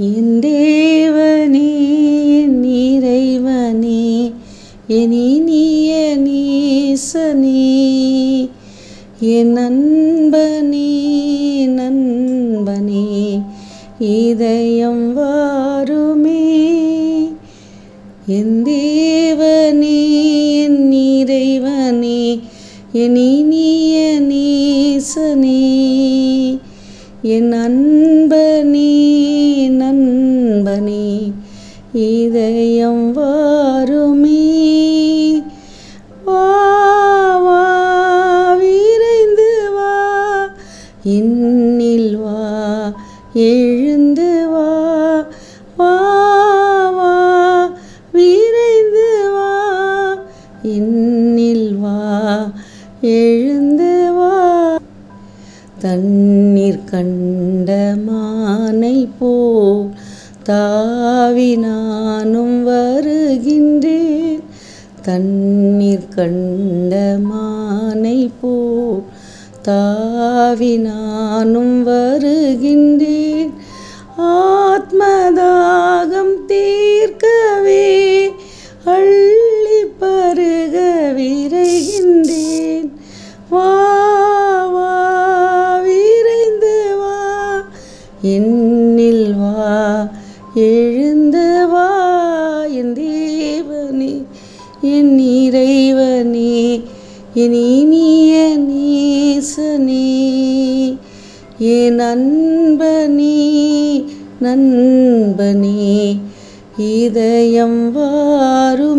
என் தேவனே என் இறைவனே என் இனிய நேசனே என் நண்பனே நண்பனே இதயம் வாருமே. என் தேவனே என் இறைவனே என் இனிய நேசனே. என் அன்பனே நண்பனே இதயம் வாருமே. வா வா விரைந்து வா என்னில் வா எழுந்து வா. வா வா விரைந்து வா என்னில் வா எழுந்து தண்ணீர் கண்ட மானை போல் தாவி நானும் வருகின்றேன். தண்ணீர் கண்ட மானை போல் தாவி நானும் வருகின்றேன். ஆத்மதாகம் தீர்க்கவே அள்ளி பருக விரைகின்றேன் என்னில் வா எழுந்து வா என் தேவனே என் இறைவனே என் இனிய நேசனே என் அன்பனே நண்பனே இதயம் வாரும்